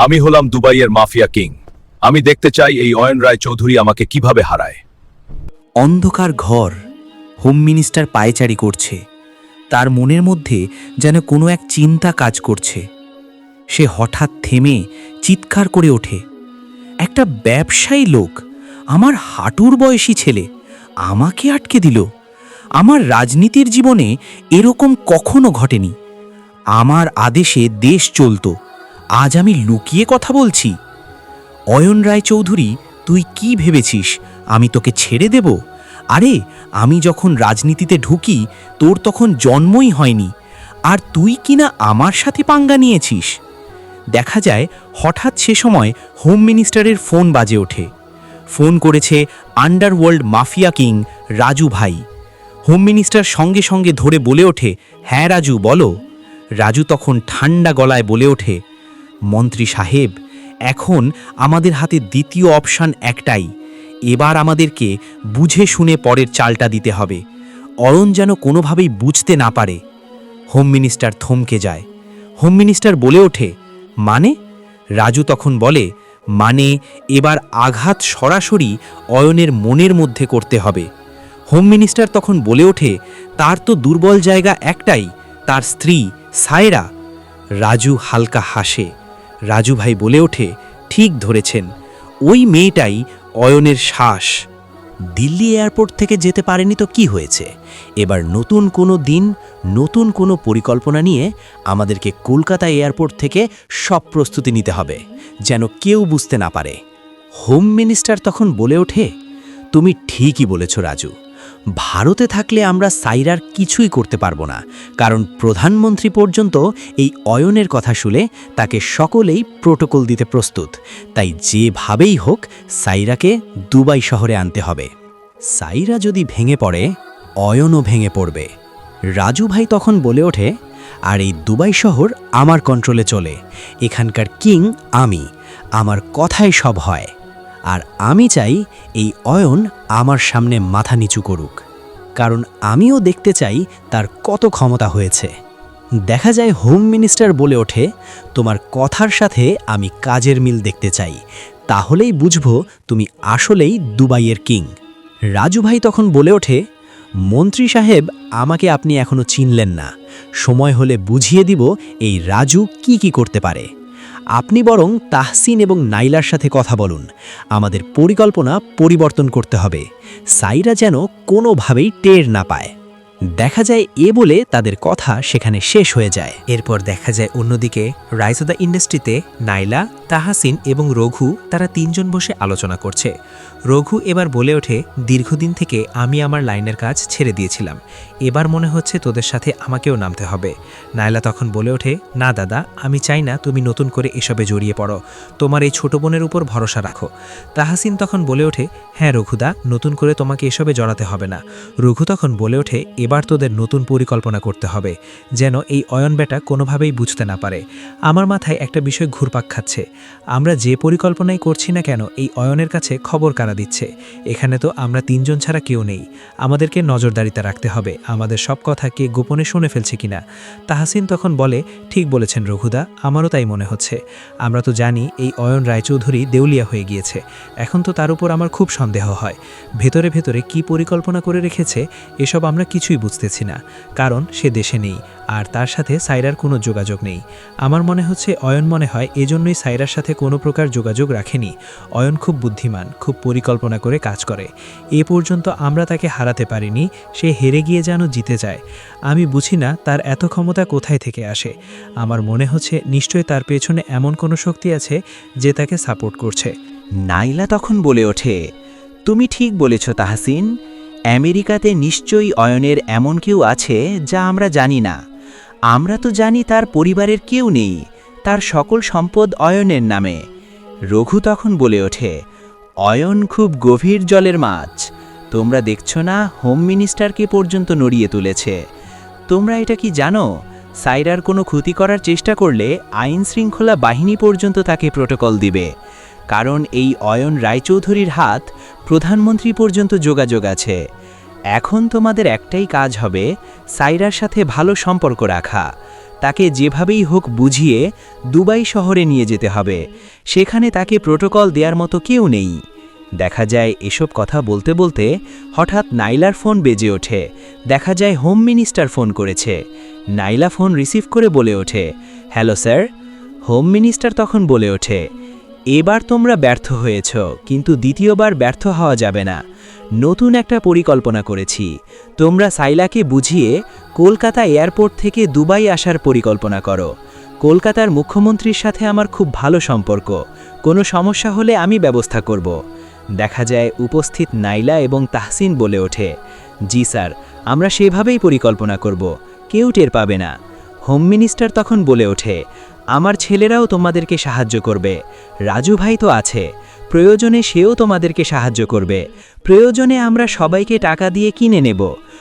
আমি হলাম দুবাইয়ের মাফিয়া কিং। আমি দেখতে চাই এই অয়ন রায় চৌধুরী আমাকে কীভাবে হারায়। অন্ধকার ঘর হোম মিনিস্টার পায়চারি করছে। তার মনের মধ্যে যেন কোনো এক চিন্তা কাজ করছে। সে হঠাৎ থেমে চিৎকার করে ওঠে। একটা ব্যবসায়ী লোক, আমার হাঁটুর বয়সী ছেলে, আমাকে আটকে দিল। আমার রাজনীতির জীবনে এরকম কখনো ঘটেনি। আমার আদেশে দেশ চলতো। আজ আমি লুকিয়ে কথা বলছি। অয়ন রায় চৌধুরী তুই কি ভেবেছিস? আমি তোকে ছেড়ে দেব? আরে, আমি যখন রাজনীতিতে ঢুকি, তোর তখন জন্মই হয়নি। আর তুই কিনা আমার সাথে পাঙ্গা নিয়েছিস? দেখা যায়, হঠাৎ সে সময় হোম মিনিস্টারের ফোন বাজে ওঠে। ফোন করেছে আন্ডারওয়ার্ল্ড মাফিয়া কিং রাজু ভাই। হোম মিনিস্টার সঙ্গে সঙ্গে ধরে বলে ওঠে হ্যাঁ রাজু, বলো। রাজু তখন ঠান্ডা গলায় বলে ওঠে মন্ত্রী সাহেব, এখন আমাদের হাতে দ্বিতীয় অপশান একটাই। এবার আমাদেরকে বুঝে শুনে পরের চালটা দিতে হবে। অরণ যেন কোনোভাবেই বুঝতে না পারে। হোম মিনিস্টার থমকে যায়। হোম মিনিস্টার বলে ওঠে মানে? রাজু তখন বলে মানে এবার আঘাত সরাসরি অয়নের মনের মধ্যে করতে হবে। হোম মিনিস্টার তখন বলে ওঠে, তার তো দুর্বল জায়গা একটাই, তার স্ত্রী সায়রা। রাজু হালকা হাসে। রাজু ভাই বলে ওঠে, ঠিক ধরেছেন। ওই মেয়েটাই অয়নের শ্বাস। দিল্লি এয়ারপোর্ট থেকে যেতে পারেনি তো কি হয়েছে? এবার নতুন কোনো দিন, নতুন কোনো পরিকল্পনা নিয়ে আমাদেরকে কলকাতা এয়ারপোর্ট থেকে সব প্রস্তুতি নিতে হবে, যেন কেউ বুঝতে না পারে। হোম মিনিস্টার তখন বলে ওঠে, তুমি ঠিকই বলেছ রাজু। ভারতে থাকলে আমরা সাইরার কিছুই করতে পারব না, কারণ প্রধানমন্ত্রী পর্যন্ত এই অয়নের কথা শুনে তাকে সকলেই প্রোটোকল দিতে প্রস্তুত। তাই যেভাবেই হোক, সাইরাকে দুবাই শহরে আনতে হবে। সাইরা যদি ভেঙে পড়ে, অয়নও ভেঙে পড়বে। রাজু ভাই তখন বলে ওঠে, আর এই দুবাই শহর আমার কন্ট্রোলে চলে। এখানকার কিং আমি। আমার কথাই সব হয়। আর আমি চাই এই অয়ন আমার সামনে মাথা নিচু করুক, কারণ আমিও দেখতে চাই তার কত ক্ষমতা হয়েছে। দেখা যায় হোম মিনিস্টার বলে ওঠে, তোমার কথার সাথে আমি কাজের মিল দেখতে চাই, তাহলেই বুঝব তুমি আসলেই দুবাইয়ের কিং। রাজু ভাই তখন বলে ওঠে, মন্ত্রী সাহেব, আমাকে আপনি এখনও চিনলেন না। সময় হলে বুঝিয়ে দিব এই রাজু কি কি করতে পারে। আপনি বরং তাহসিন এবং নাইলার সাথে কথা বলুন। আমাদের পরিকল্পনা পরিবর্তন করতে হবে। সাইরা যেন কোনোভাবেই টের না পায়। দেখা যায় এ বলে তাদের কথা সেখানে শেষ হয়ে যায়। এরপর দেখা যায় অন্যদিকে রাইসদা ইন্ডাস্ট্রিতে নাইলা, তাহাসিন এবং রঘু তারা তিনজন বসে আলোচনা করছে। রঘু এবার বলে ওঠে, দীর্ঘদিন থেকে আমি আমার লাইনের কাজ ছেড়ে দিয়েছিলাম। এবার মনে হচ্ছে তোদের সাথে আমাকেও নামতে হবে। নাইলা তখন বলে ওঠে, না দাদা, আমি চাই না তুমি নতুন করে এসবে জড়িয়ে পড়ো। তোমার এই ছোট বোনের উপর ভরসা রাখো। তাহাসিন তখন বলে ওঠে হ্যাঁ রঘুদা, নতুন করে তোমাকে এসবে জড়াতে হবে না। রঘু তখন বলে ওঠে, এবার তোদের নতুন পরিকল্পনা করতে হবে, যেন এই অয়ন বেটা কোনোভাবেই বুঝতে না পারে। আমার মাথায় একটা বিষয় ঘুরপাক খাচ্ছে। আমরা যে পরিকল্পনাই করছি না কেন, এই অয়নের কাছে খবর কারা দিচ্ছে। এখানে তো আমরা তিনজন ছাড়া কেউ নেই। আমাদেরকে নজরদারিতে রাখতে হবে। আমাদের সব কথা কে গোপনে শুনে ফেলছে কিনা। তাহাসিন তখন বলে, ঠিক বলেছেন রঘুদা, আমারও তাই মনে হচ্ছে। আমরা তো জানি এই অয়ন রায়চৌধুরী দেউলিয়া হয়ে গিয়েছে। এখন তো তার উপর আমার খুব সন্দেহ হয়। ভেতরে ভেতরে কি পরিকল্পনা করে রেখেছে, এসব আমরা কিছুই বুঝতেছি না। কারণ সে দেশে নেই, আর তার সাথে সাইরার কোনো যোগাযোগ নেই। আমার মনে হচ্ছে অয়ন মনে হয় এজন্যই সাইরার সাথে কোনো প্রকার যোগাযোগ রাখেনি। অয়ন খুব বুদ্ধিমান, খুব পরিকল্পনা করে কাজ করে। এ পর্যন্ত আমরা তাকে হারাতে পারিনি, সে হেরে গিয়ে যেন জিতে যায়। আমি বুঝি না তার এত ক্ষমতা কোথায় থেকে আসে। আমার মনে হচ্ছে নিশ্চয়ই তার পেছনে এমন কোনো শক্তি আছে যে তাকে সাপোর্ট করছে। নাইলা তখন বলে ওঠে, তুমি ঠিক বলেছ তাহাসিন। আমেরিকাতে নিশ্চয়ই অয়নের এমন কেউ আছে যা আমরা জানি না। আমরা তো জানি তার পরিবারের কেউ নেই, তার সকল সম্পদ অয়নের নামে। রঘু তখন বলে ওঠে অয়ন খুব গভীর জলের মাছ। তোমরা দেখছ না হোম মিনিস্টারকে পর্যন্ত নড়িয়ে তুলেছে। তোমরা এটা কি জানো? সাইরার কোনো ক্ষতি করার চেষ্টা করলে আইন শৃঙ্খলা বাহিনী পর্যন্ত তাকে প্রোটোকল দিবে। কারণ এই অয়ন রায়চৌধুরীর হাত প্রধানমন্ত্রী পর্যন্ত যোগাযোগ আছে। এখন তোমাদের একটাই কাজ হবে সাইরার সাথে ভালো সম্পর্ক রাখা। তাকে যেভাবেই হোক বুঝিয়ে দুবাই শহরে নিয়ে যেতে হবে। সেখানে তাকে প্রোটোকল দেওয়ার মতো কেউ নেই। দেখা যায় এসব কথা বলতে বলতে হঠাৎ নাইলার ফোন বেজে ওঠে। দেখা যায় হোম মিনিস্টার ফোন করেছে। নাইলা ফোন রিসিভ করে বলে ওঠে, হ্যালো স্যার। হোম মিনিস্টার তখন বলে ওঠে, এবার তোমরা ব্যর্থ হয়েছ, কিন্তু দ্বিতীয়বার ব্যর্থ হওয়া যাবে না। নতুন একটা পরিকল্পনা করেছি। তোমরা সাইলাকে বুঝিয়ে কলকাতা এয়ারপোর্ট থেকে দুবাই আসার পরিকল্পনা করো। কলকাতার মুখ্যমন্ত্রীর সাথে আমার খুব ভালো সম্পর্ক। কোনো সমস্যা হলে আমি ব্যবস্থা করব। দেখা যায় উপস্থিত নাইলা এবং তাহসিন বলে ওঠে, জি স্যার, আমরা সেভাবেই পরিকল্পনা করব, কেউ টের পাবে না। হোম মিনিস্টার তখন বলে ওঠে, আমার ছেলেরাও তোমাদেরকে সাহায্য করবে, রাজু ভাই তো আছে প্রয়োজনে সেও তোমাদেরকে সাহায্য করবে। প্রয়োজনে আমরা সবাইকে টাকা দিয়ে কিনে নেব।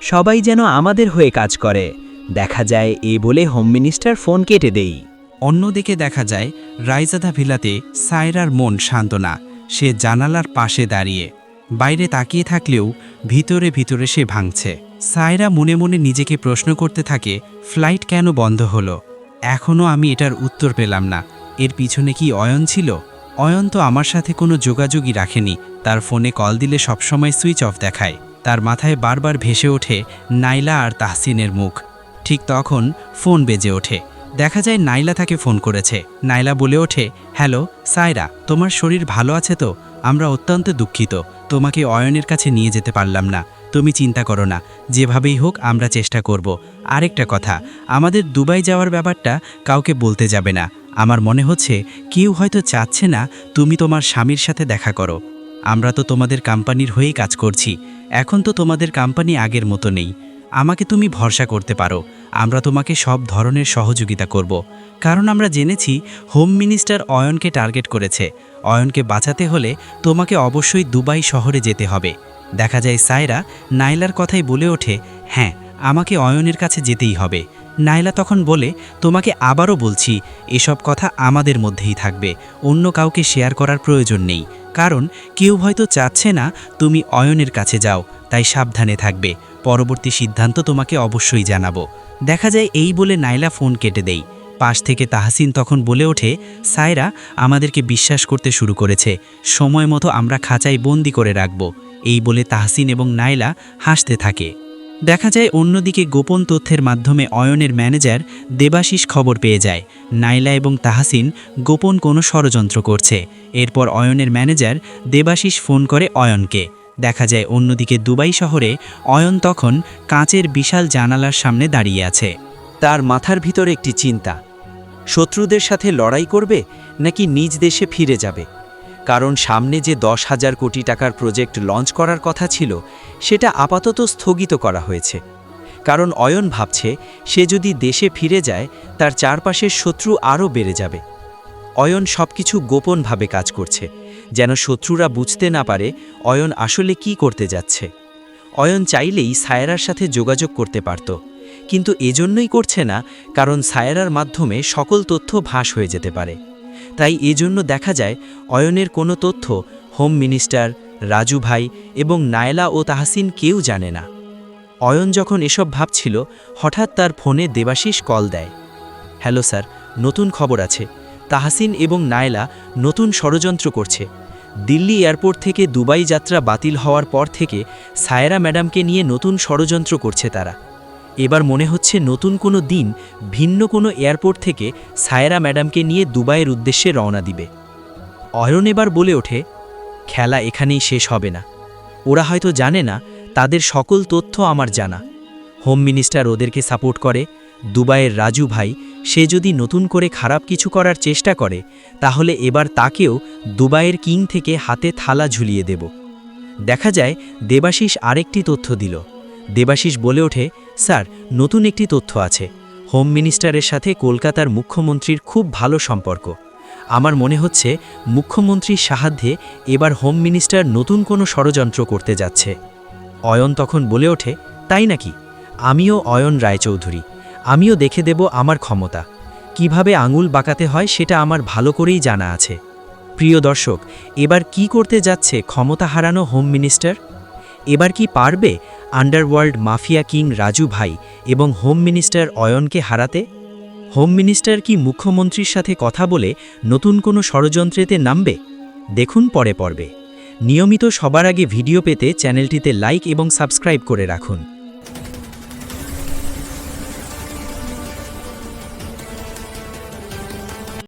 সবাই যেন আমাদের হয়ে কাজ করে। দেখা যায় এ বলে হোম মিনিস্টার ফোন কেটে দেই। অন্যদিকে দেখা যায়, রাইজাদা ভিলাতে সায়রার মন শান্ত না সে জানালার পাশে দাঁড়িয়ে। বাইরে তাকিয়ে থাকলেও ভিতরে ভিতরে সে ভাঙছে। সায়রা মনে মনে নিজেকে প্রশ্ন করতে থাকে, ফ্লাইট কেন বন্ধ হলো? এখনও আমি এটার উত্তর পেলাম না। এর পিছনে কি অয়ন ছিল? অয়ন তো আমার সাথে কোনো যোগাযোগই রাখেনি। তার ফোনে কল দিলে সবসময় সুইচ অফ দেখায়। তার মাথায় বারবার ভেসে ওঠে নাইলা আর তাহসিনের মুখ। ঠিক তখন ফোন বেজে ওঠে। দেখা যায় নাইলা তাকে ফোন করেছে। নাইলা বলে ওঠে, হ্যালো, সায়রা, তোমার শরীর ভালো আছে তো? আমরা অত্যন্ত দুঃখিত। তোমাকে অয়নের কাছে নিয়ে যেতে পারলাম না। তুমি চিন্তা করো না। যেভাবেই হোক আমরা চেষ্টা করব। আরেকটা কথা, আমাদের দুবাই যাওয়ার ব্যাপারটা কাউকে বলতে যাবে না। আমার মনে হচ্ছে কেউ হয়তো চাচ্ছে না তুমি তোমার স্বামীর সাথে দেখা করো। আমরা তো তোমাদের কোম্পানির হয়েই কাজ করছি। এখন তো তোমাদের কোম্পানি আগের মতো নেই। আমাকে তুমি ভরসা করতে পারো। আমরা তোমাকে সব ধরনের সহযোগিতা করব। কারণ আমরা জেনেছি হোম মিনিস্টার অয়নকে টার্গেট করেছে। অয়নকে বাঁচাতে হলে তোমাকে অবশ্যই দুবাই শহরে যেতে হবে। দেখা যায় সায়রা নাইলার কথাই বলে ওঠে হ্যাঁ আমাকে অয়নের কাছে যেতেই হবে। নাইলা তখন বলে, তোমাকে আবারও বলছি, এসব কথা আমাদের মধ্যেই থাকবে। অন্য কাউকে শেয়ার করার প্রয়োজন নেই। কারণ, কেউ হয়তো চাচ্ছে না তুমি অয়নের কাছে যাও, তাই সাবধানে থাকবে। পরবর্তী সিদ্ধান্ত তোমাকে অবশ্যই জানাব। দেখা যায় এই বলে নাইলা ফোন কেটে দেই পাশ থেকে তাহসিন তখন বলে ওঠে, সায়রা, আমাদেরকে বিশ্বাস করতে শুরু করেছে। সময় মতো আমরা খাঁচায় বন্দি করে রাখব। এই বলে তাহসিন এবং নাইলা হাসতে থাকে। দেখা যায় অন্যদিকে গোপন তথ্যের মাধ্যমে অয়নের ম্যানেজার দেবাশিস খবর পেয়ে যায়। নাইলা এবং তাহাসিন গোপন কোনো ষড়যন্ত্র করছে। এরপর অয়নের ম্যানেজার দেবাশিস ফোন করে অয়নকে। দেখা যায় অন্যদিকে দুবাই শহরে অয়ন তখন কাঁচের বিশাল জানালার সামনে দাঁড়িয়ে আছে। তার মাথার ভিতর একটি চিন্তা, শত্রুদের সাথে লড়াই করবে নাকি নিজ দেশে ফিরে যাবে? কারণ সামনে যে দশ হাজার কোটি টাকার প্রজেক্ট লঞ্চ করার কথা ছিল, সেটা আপাতত স্থগিত করা হয়েছে। কারণ অয়ন ভাবছে, সে যদি দেশে ফিরে যায়, তার চারপাশের শত্রু আরও বেড়ে যাবে। অয়ন সবকিছু গোপনভাবে কাজ করছে। যেন শত্রুরা বুঝতে না পারে, অয়ন আসলে কি করতে যাচ্ছে। অয়ন চাইলেই সায়রার সাথে যোগাযোগ করতে পারত। কিন্তু এজন্যই করছে না, কারণ সায়রার মাধ্যমে সকল তথ্য ভাস হয়ে যেতে পারে। তাই এজন্য দেখা যায়, অয়নের কোনো তথ্য হোম মিনিস্টার রাজু ভাই এবং নায়লা ও তাহসিন কেউ জানে না। অয়ন যখন এসব ভাবছিল, হঠাৎ তার ফোনে দেবাশিস কল দেয়। হ্যালো স্যার, নতুন খবর আছে। তাহসিন এবং নায়লা নতুন ষড়যন্ত্র করছে। দিল্লি এয়ারপোর্ট থেকে দুবাই যাত্রা বাতিল হওয়ার পর থেকে সায়রা ম্যাডামকে নিয়ে নতুন ষড়যন্ত্র করছে তারা। এবার মনে হচ্ছে নতুন কোনো দিন ভিন্ন কোনো এয়ারপোর্ট থেকে সায়রা ম্যাডামকে নিয়ে দুবাইয়ের উদ্দেশ্যে রওনা দিবে। অয়ন এবার বলে ওঠে, খেলা এখানেই শেষ হবে না। ওরা হয়তো জানে না, তাদের সকল তথ্য আমার জানা। হোম মিনিস্টার ওদেরকে সাপোর্ট করে, দুবাইয়ের রাজু ভাই, সে যদি নতুন করে খারাপ কিছু করার চেষ্টা করে, তাহলে এবার তাকেও দুবাইয়ের কিং থেকে হাতে থালা ঝুলিয়ে দেব। দেখা যায়, দেবাশিস আরেকটি তথ্য দিল। দেবাশিস বলে ওঠে, স্যার, নতুন একটি তথ্য আছে। হোম মিনিস্টারের সাথে কলকাতার মুখ্যমন্ত্রীর খুব ভালো সম্পর্ক। আমার মনে হচ্ছে মুখ্যমন্ত্রীর সাহায্যে এবার হোম মিনিস্টার নতুন কোনো ষড়যন্ত্র করতে যাচ্ছে। অয়ন তখন বলে ওঠে, তাই নাকি? আমিও অয়ন রায়চৌধুরী। আমিও দেখে দেব আমার ক্ষমতা। কীভাবে আঙুল বাঁকাতে হয় সেটা আমার ভালো করেই জানা আছে। প্রিয় দর্শক, এবার কি করতে যাচ্ছে ক্ষমতা হারানো হোম মিনিস্টার? এবার কি পারবে আন্ডারওয়ার্ল্ড মাফিয়া কিং রাজু ভাই এবং হোম মিনিস্টার অয়নকে হারাতে? হোম মিনিস্টার কি মুখ্যমন্ত্রীর সাথে কথা বলে নতুন কোনো ষড়যন্ত্রেতে নামবে? দেখুন পরে পর্বে। নিয়মিত সবার আগে ভিডিও পেতে চ্যানেলটিতে লাইক এবং সাবস্ক্রাইব করে রাখুন।